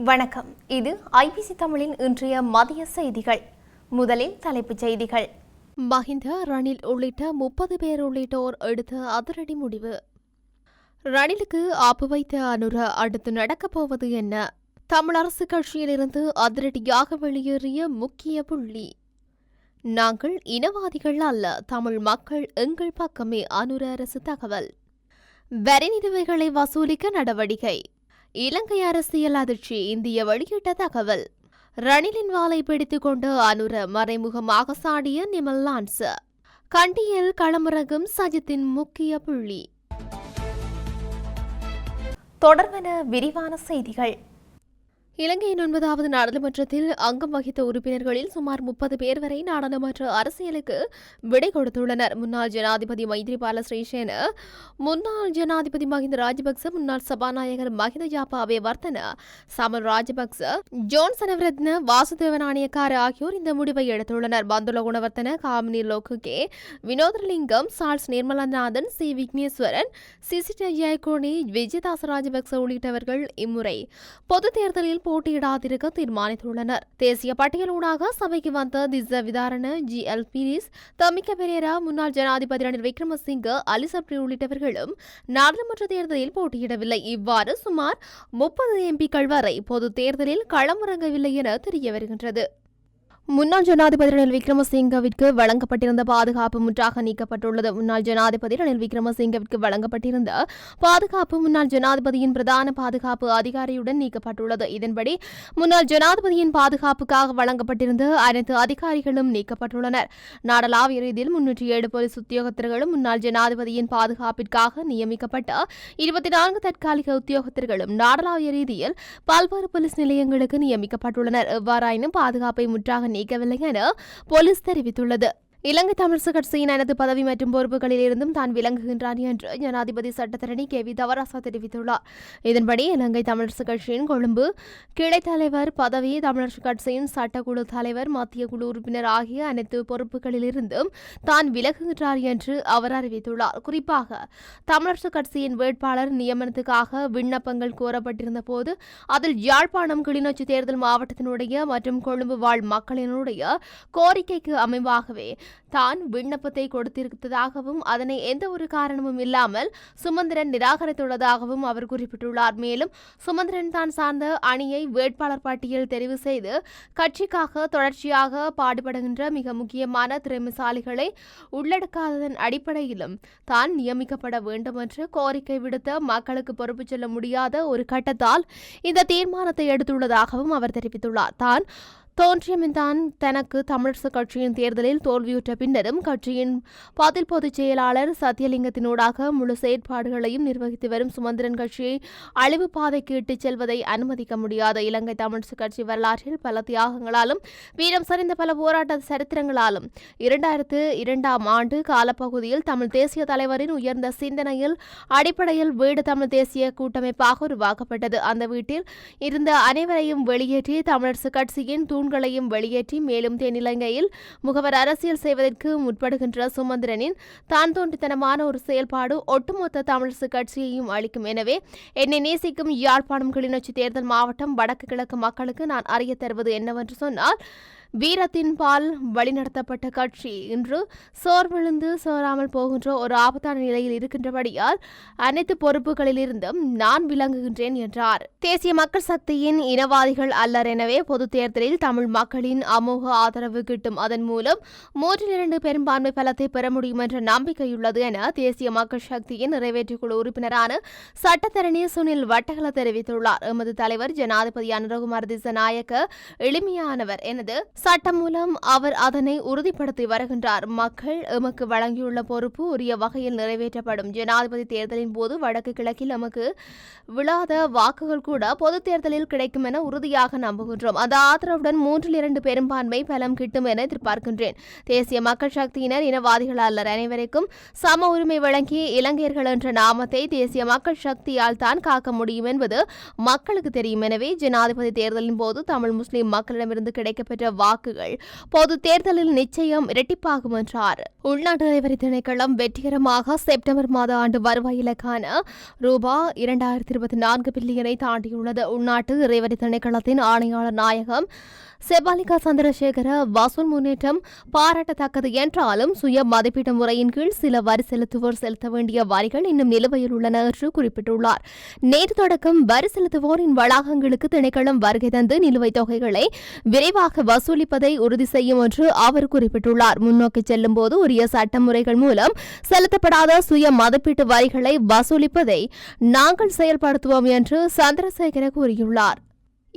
வணக்கம். இது ஐபிசி தமிழின் இன்றைய மதிய செய்திகள். முதலில் தலைப்புச் செய்திகள். மஹிந்த ரணில் உள்ளிட்ட முப்பது பேர் உள்ளிட்டோர் எடுத்த அதிரடி முடிவு. ரணிலுக்கு ஆப்பு வைத்த அனுர அடுத்து நடக்கப் போவது என்ன? தமிழரசு கட்சியிலிருந்து அதிரடியாக வெளியேறிய முக்கிய புள்ளி. நாங்கள் இனவாதிகள் அல்ல தமிழ் மக்கள் எங்கள் பக்கமே அனுர அரசு தகவல். வரி நிலுவைகளை வசூலிக்க நடவடிக்கை. இலங்கை அரசியல் அதிர்ச்சி இந்திய வெளியிட்ட தகவல். ரணிலின் வாளை பிடித்துக் கொண்டு அனுர மறைமுகமாக சாடிய நிமல் லான்ஸ். கண்டியில் களமிறங்கும் சஜித்தின் முக்கிய புள்ளி. தொடர்பென விரிவான செய்திகள். இலங்கையின் ஒன்பதாவது நாடாளுமன்றத்தில் அங்கம் வகித்த உறுப்பினர்களில் சுமார் முப்பது பேர் வரை நாடாளுமன்ற அரசியலுக்கு விடை கொடுத்துள்ளனர். முன்னாள் ஜனாதிபதி மைத்ரிபால ஸ்ரீசேன முன்னாள் ஜனாதிபதி மஹிந்த ராஜபக்ச முன்னாள் சபாநாயகர் மஹிந்த யாப்பாவே வர்த்தன சமல் ராஜபக்ச ஜோன் சனவரத்ன வாசுதேவ நாணயக்கார ஆகியோர் இந்த முடிவை எடுத்துள்ளனர். பந்துல குணவர்த்தன காமினி லோக்குகே வினோதலிங்கம் சார்ஸ் நிர்மலநாதன் சி. விக்னேஸ்வரன் சிசிடி ஜெயக்கோணி விஜயதாச ராஜபக்ச உள்ளிட்டவர்கள் இம்முறை பொது தேர்தலில் போட்டியிடாதிருக்க தீர்மானித்துள்ளனர். தேசிய பட்டியலூடாக சபைக்கு வந்த திச விதாரண ஜி எல் பீரிஸ் தமிக்க பெரேரா முன்னாள் ஜனாதிபதி ரணில் விக்ரமசிங்க அலிசப்ரி உள்ளிட்டவர்களும் நாடாளுமன்ற தேர்தலில் போட்டியிடவில்லை. இவ்வாறு சுமார் முப்பது எம்பிக்கள் வரை பொது தேர்தலில் களமிறங்கவில்லை என தெரிய வருகின்றது முன்னாள் ஜனாதிபதி ரணில் விக்ரமசிங்கவிற்கு வழங்கப்பட்டிருந்த பாதுகாப்பு முற்றாக நீக்கப்பட்டுள்ளது. முன்னாள் ஜனாதிபதி ரணில் விக்ரமசிங்கவிற்கு வழங்கப்பட்டிருந்த பாதுகாப்பு முன்னாள் ஜனாதிபதியின் பிரதான பாதுகாப்பு அதிகாரியுடன் நீக்கப்பட்டுள்ளது. இதன்படி முன்னாள் ஜனாதிபதியின் பாதுகாப்புக்காக வழங்கப்பட்டிருந்த அனைத்து அதிகாரிகளும் நீக்கப்பட்டுள்ளனர். நாடளாவிய ரீதியில் முன்னூற்றி ஏழு போலீஸ் உத்தியோகத்தர்களும் முன்னாள் ஜனாதிபதியின் பாதுகாப்பிற்காக நியமிக்கப்பட்ட இருபத்தி நான்கு தற்காலிக உத்தியோகத்தர்களும் நாடளாவிய ரீதியில் பல்வேறு போலீஸ் நிலையங்களுக்கு நியமிக்கப்பட்டுள்ளனர். எவ்வாறாயினும் பாதுகாப்பை முற்றாக நீக்கவில்லை என போலீஸ் தெரிவித்துள்ளது. இலங்கை தமிழரசு கட்சியின் அனைத்து பதவி மற்றும் பொறுப்புகளில் இருந்தும் தான் விளங்குகின்றான் என்று ஜனாதிபதி சட்டத்தரணி கே வி தவராசா தெரிவித்துள்ளார். இதன்படி இலங்கை தமிழரசு கட்சியின் கொழும்பு கிளை தலைவர் பதவி தமிழரசு கட்சியின் சட்டக்குழு தலைவர் மத்திய குழு உறுப்பினர் ஆகிய அனைத்து பொறுப்புகளில் இருந்தும் தான் விலகுகின்றார் என்று அவர் அறிவித்துள்ளார். குறிப்பாக தமிழரசு கட்சியின் வேட்பாளர் நியமனத்துக்காக விண்ணப்பங்கள் கோரப்பட்டிருந்த போது அதில் யாழ்ப்பாணம் கிளிநொச்சி தேர்தல் மாவட்டத்தினுடைய மற்றும் கொழும்பு வாழ் மக்களினுடைய கோரிக்கைக்கு அமைவாகவே தான் விண்ணப்பத்தை கொடுத்திருந்ததாகவும் அதனை எந்த ஒரு காரணமும் இல்லாமல் சுமந்திரன் நிராகரித்துள்ளதாகவும் அவர் குறிப்பிட்டுள்ளார். மேலும் சுமந்திரன் தான் சார்ந்த அணியை வேட்பாளர் பட்டியல் தெரிவு செய்து கட்சிக்காக தொடர்ச்சியாக பாடுபடுகின்ற மிக முக்கியமான திறமைசாலிகளை உள்ளடக்காததன் அடிப்படையிலும் தான் நியமிக்கப்பட வேண்டும் என்று கோரிக்கை விடுத்த மக்களுக்கு பொறுப்பு சொல்ல முடியாத ஒரு கட்டத்தால் இந்த தீர்மானத்தை எடுத்துள்ளதாகவும் அவர் தெரிவித்துள்ளார். தான் தோன்றியமின்தான் தனக்கு தமிழரசுக் கட்சியின் தேர்தலில் தோல்வியுற்ற பின்னரும் கட்சியின் பதில் பொதுச் செயலாளர் சத்தியலிங்கத்தினூடாக முழு செயற்பாடுகளையும் நிர்வகித்து வரும் சுமந்திரன் கட்சியை அழிவு பாதைக்கு இட்டுச் செல்வதை அனுமதிக்க முடியாத இலங்கை தமிழரசுக் கட்சி வரலாற்றில் பல தியாகங்களாலும் வீரம் சரிந்த பல போராட்ட சரித்திரங்களாலும் இரண்டாயிரத்து இரண்டாம் ஆண்டு காலப்பகுதியில் தமிழ் தேசிய தலைவரின் உயர்ந்த சிந்தனையில் அடிப்படையில் வீடு தமிழ் தேசிய கூட்டமைப்பாக உருவாக்கப்பட்டது. அந்த வீட்டில் இருந்த அனைவரையும் வெளியேற்றி தமிழரசுக் கட்சியின் தூண் தூண்களையும் வெளியேற்றி மேலும் தென்னிலங்கையில் முகவர் அரசியல் செய்வதற்கு முற்படுகின்ற சுமந்திரனின் தான் தோன்றித்தனமான ஒரு செயல்பாடு ஒட்டுமொத்த தமிழரசு கட்சியையும் அளிக்கும் எனவே என்னை நேசிக்கும் யாழ்ப்பாணம் கிளிநொச்சி தேர்தல் மாவட்டம் வடக்கு கிழக்கு மக்களுக்கு நான் அறிய தருவது என்னவென்று சொன்னால் வீரத்தின் பால் வழிநடத்தப்பட்ட கட்சி இன்று சோர்விழுந்து சோராமல் போகின்ற ஒரு ஆபத்தான நிலையில் இருக்கின்றபடியால் அனைத்து பொறுப்புகளிலிருந்தும் நான் விளங்குகின்றேன் என்றார். தேசிய மக்கள் சக்தியின் இனவாதிகள் அல்லர் எனவே பொது தேர்தலில் தமிழ் மக்களின் அமோக ஆதரவு கிட்டும். அதன் மூலம் மூன்றில் இரண்டு பெரும்பான்மை பலத்தை பெற முடியும் என்ற நம்பிக்கையுள்ளது என தேசிய மக்கள் சக்தியின் நிறைவேற்றுக்குழு உறுப்பினரான சட்டத்தரணி சுனில் வட்டகல தெரிவித்துள்ளார். எமது தலைவர் ஜனாதிபதி அனுரகுமார் திசநாயக்க எளிமையானவர். எனது சட்டம் மூலம் அவர் அதனை உறுதிப்படுத்தி வருகின்றார். மக்கள் எமக்கு வழங்கியுள்ள பொறுப்பு உரிய வகையில் நிறைவேற்றப்படும். ஜனாதிபதி தேர்தலின் போது வடக்கு கிழக்கில் எமக்கு விழாத வாக்குகள் கூட பொது தேர்தலில் கிடைக்கும் என உறுதியாக நம்புகின்றோம். அந்த ஆதரவுடன் மூன்றில் இரண்டு பெரும்பான்மை பலம் கிட்டும் என எதிர்பார்க்கின்றேன். தேசிய மக்கள் சக்தியினர் இனவாதிகள் அல்லர் அனைவருக்கும் சம உரிமை வழங்கி இலங்கையர்கள் என்ற நாமத்தை தேசிய மக்கள் சக்தியால் தான் காக்க முடியும் என்பது மக்களுக்கு தெரியும். எனவே ஜனாதிபதி தேர்தலின் போது தமிழ் முஸ்லிம் மக்களிடமிருந்து கிடைக்கப்பெற்ற வாக்குகள். பொது தேர்தலில் நிச்சயம் இரட்டிப்பாகும் என்றார். உள்நாட்டு தலைவரி திணைக்களம் வெற்றிகரமாக செப்டம்பர் மாத ஆண்டு வருவாய் இலக்கான ரூபா இரண்டாயிரத்தி இருபத்தி நான்கு பில்லியனை தாண்டியுள்ளது. உள்நாட்டு இறைவரி திணைக்களத்தின் ஆணையாளர் நாயகம் செபாலிகா சந்திரசேகர வசூல் முன்னேற்றம் பாராட்டத்தக்கது என்றாலும் சுய மதிப்பீட்டு முறையின் கீழ் சில வரி செலுத்துவோர் செலுத்த வேண்டிய வரிகள் இன்னும் நிலுவையில் உள்ளன என்று குறிப்பிட்டுள்ளார். நேற்று தொடக்கம் வரி செலுத்துவோரின் வளாகங்களுக்கு திணைக்களம் வருகை தந்து நிலுவைத் தொகைகளை விரைவாக வசூல் வசூலிப்பதை உறுதி செய்யும் என்று அவர் குறிப்பிட்டுள்ளார். முன்னோக்கி செல்லும் போது உரிய சட்டமுறைகள் மூலம் செலுத்தப்படாத சுய மதிப்பீட்டு வரிகளை வசூலிப்பதை நாங்கள் செயல்படுத்துவோம் என்று சந்திரசேகர கூறியுள்ளார்.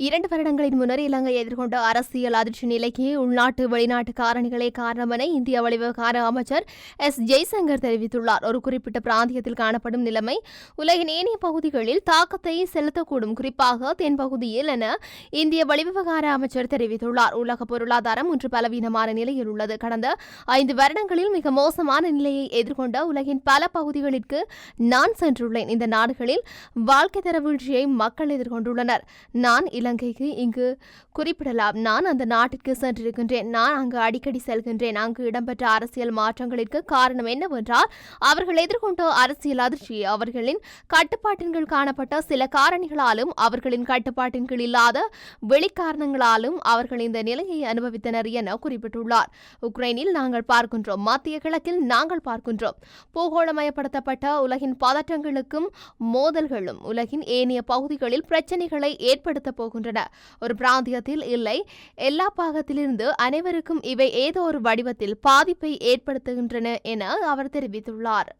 இரண்டு வருடங்களின் முன்னர் இலங்கை எதிர்கொண்ட அரசியல் அதிர்ச்சி நிலைக்கு உள்நாட்டு வெளிநாட்டு காரணிகளே காரணம் என இந்திய வெளிவிவகார அமைச்சர் எஸ். ஜெய்சங்கர் தெரிவித்துள்ளார். ஒரு குறிப்பிட்ட பிராந்தியத்தில் காணப்படும் நிலைமை உலகின் ஏனைய பகுதிகளில் தாக்கத்தை செலுத்தக்கூடும். குறிப்பாக தென்பகுதியில் என இந்திய வெளிவிவகார அமைச்சர் தெரிவித்துள்ளார். உலக பொருளாதாரம் இன்று பலவீனமான நிலையில் உள்ளது. கடந்த ஐந்து வருடங்களில் மிக மோசமான நிலையை எதிர்கொண்ட உலகின் பல பகுதிகளிற்கு நான் சென்றுள்ளேன். இந்த நாடுகளில் வாழ்க்கை தர வீழ்ச்சியை மக்கள் எதிர்கொண்டுள்ளனர். நான் இலங்கைக்கு இங்கு குறிப்பிடலாம். நான் அந்த நாட்டிற்கு சென்றிருக்கின்றேன். நான் அங்கு அடிக்கடி செல்கின்றேன். அங்கு இடம்பெற்ற அரசியல் மாற்றங்களுக்கு காரணம் என்னவென்றால் அவர்கள் எதிர்கொண்ட அரசியல் அதிர்ச்சி அவர்களின் கட்டுப்பாட்டின் கீழ் காணப்பட்ட சில காரணிகளாலும் அவர்களின் கட்டுப்பாட்டின் கீழ் இல்லாத வெளிக்காரணங்களாலும் அவர்கள் இந்த நிலையை அனுபவித்தனர் என குறிப்பிட்டுள்ளார். உக்ரைனில் நாங்கள் பார்க்கின்றோம். மத்திய கிழக்கில் நாங்கள் பார்க்கின்றோம். பூகோளமயப்படுத்தப்பட்ட உலகின் பதற்றங்களுக்கும் மோதல்களும் உலகின் ஏனைய பகுதிகளில் பிரச்சனைகளை ஏற்படுத்தப் போகின்றன. ஒரு பிராந்தியத்தில் இல்லை. எல்லா பாகத்திலிருந்து அனைவருக்கும் இவை ஏதோ ஒரு வடிவத்தில் பாதிப்பை ஏற்படுத்துகின்றன என அவர் தெரிவித்துள்ளார்.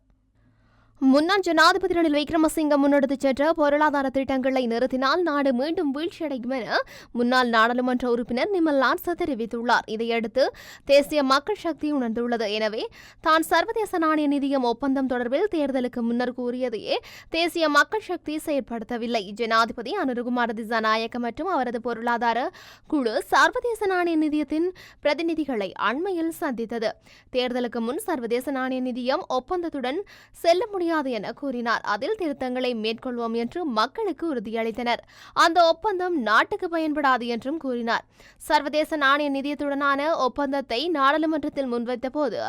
முன்னாள் ஜனாதிபதி ரணில் விக்ரமசிங்க முன்னெடுத்துச் சென்ற பொருளாதார திட்டங்களை நிறுத்தினால் நாடு மீண்டும் வீழ்ச்சியடையும் என முன்னாள் நாடாளுமன்ற உறுப்பினர் நிமல் லான்சா தெரிவித்துள்ளார். இதையடுத்து தேசிய மக்கள் சக்தி உணர்ந்துள்ளது. எனவே தான் சர்வதேச நாணய நிதியம் ஒப்பந்தம் தொடர்பில் தேர்தலுக்கு முன்னர் கூறியதையே தேசிய மக்கள் சக்தி செயற்படுத்தவில்லை. ஜனாதிபதி அனுருகுமார் திசாநாயக்க மற்றும் அவரது பொருளாதார குழு சர்வதேச நாணய நிதியத்தின் பிரதிநிதிகளை அண்மையில் சந்தித்தது. தேர்தலுக்கு முன் சர்வதேச நாணய நிதியம் ஒப்பந்தத்துடன் செல்ல முடியாது முடியாது என கூறினார். அதில் திருத்தங்களை மேற்கொள்வோம் என்று மக்களுக்கு உறுதியளித்தனர். அந்த ஒப்பந்தம் நாட்டுக்கு பயன்படாது என்றும் கூறினார். சர்வதேச நாணய நிதியத்துடனான ஒப்பந்தத்தை நாடாளுமன்றத்தில் முன்வைத்த போது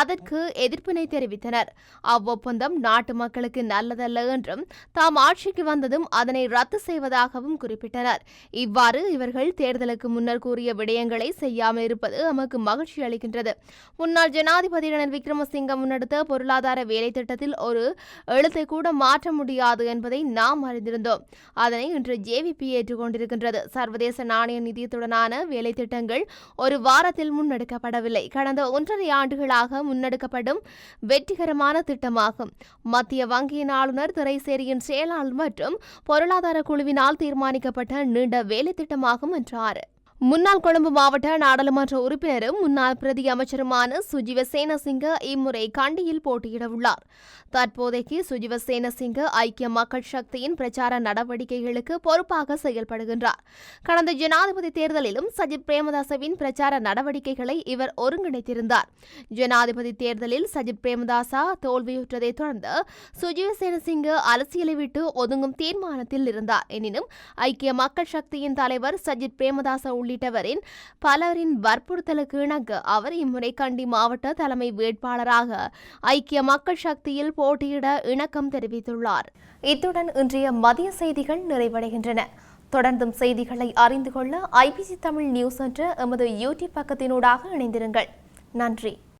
அதற்கு எதிர்ப்பினை தெரிவித்தனர். அவ்வொப்பந்தம் நாட்டு மக்களுக்கு நல்லதல்ல என்றும் தாம் ஆட்சிக்கு வந்ததும் அதனை ரத்து செய்வதாகவும் குறிப்பிட்டனர். இவ்வாறு இவர்கள் தேர்தலுக்கு முன்னர் கூறிய விடயங்களை செய்யாமல் இருப்பது நமக்கு மகிழ்ச்சி அளிக்கின்றது. முன்னாள் ஜனாதிபதி ரணில் விக்ரமசிங்க முன்னெடுத்த பொருளாதார வேலை திட்டத்தில் ஒரு எழுத்தை கூட மாற்ற முடியாது என்பதை நாம் அறிந்திருந்தோம். அதனை இன்று ஜேவிபி ஏற்றுக்கொண்டிருக்கின்றது. சர்வதேச நாணய நிதியத்துடனான வேலை திட்டங்கள் ஒரு வாரத்தில் முன்னெடுக்கப்படவில்லை. கடந்த ஒன்றரை ஆண்டுகளாக முன்னெடுக்கப்படும் வெற்றிகரமான திட்டமாகும். மத்திய வங்கியின் ஆளுநர் திரைசேரியின் செயலாளர் மற்றும் பொருளாதார குழுவினால் தீர்மானிக்கப்பட்ட நீண்ட வேலை திட்டமாகும் என்றார். முன்னாள் கொழும்பு மாவட்ட நாடாளுமன்ற உறுப்பினரும் முன்னாள் பிரதி அமைச்சருமான சுஜிவ சேனசிங்க இம்முறை கண்டியில் போட்டியிட உள்ளார் தற்போதைக்கு சுஜிவ சேனசிங்க ஐக்கிய மக்கள் சக்தியின் பிரச்சார நடவடிக்கைகளுக்கு பொறுப்பாக செயல்படுகின்றார். கடந்த ஜனாதிபதி தேர்தலிலும் சஜித் பிரேமதாசவின் பிரச்சார நடவடிக்கைகளை இவர் ஒருங்கிணைத்திருந்தார். ஜனாதிபதி தேர்தலில் சஜித் பிரேமதாசா தோல்வியுற்றதை தொடர்ந்து சுஜிவ சேனசிங்க அரசியலை விட்டு ஒதுங்கும் தீர்மானத்தில் இருந்தார். எனினும் ஐக்கிய மக்கள் சக்தியின் தலைவர் சஜித் பிரேமதாச உள்ளிட்டவரின் பலரின் வற்புறுத்தலுக்கு இணங்க அவர் இம்முறை கண்டி மாவட்ட தலைமை வேட்பாளராக ஐக்கிய மக்கள் சக்தியில் போட்டியிட இணக்கம் தெரிவித்துள்ளார். இத்துடன் இன்றைய மதிய செய்திகள் நிறைவடைகின்றன. தொடர்ந்தும் செய்திகளை அறிந்து கொள்ள ஐபிசி தமிழ் நியூஸ் என்ற எமது யூடியூப் பக்கத்தினூடாக இணைந்திருங்கள். நன்றி.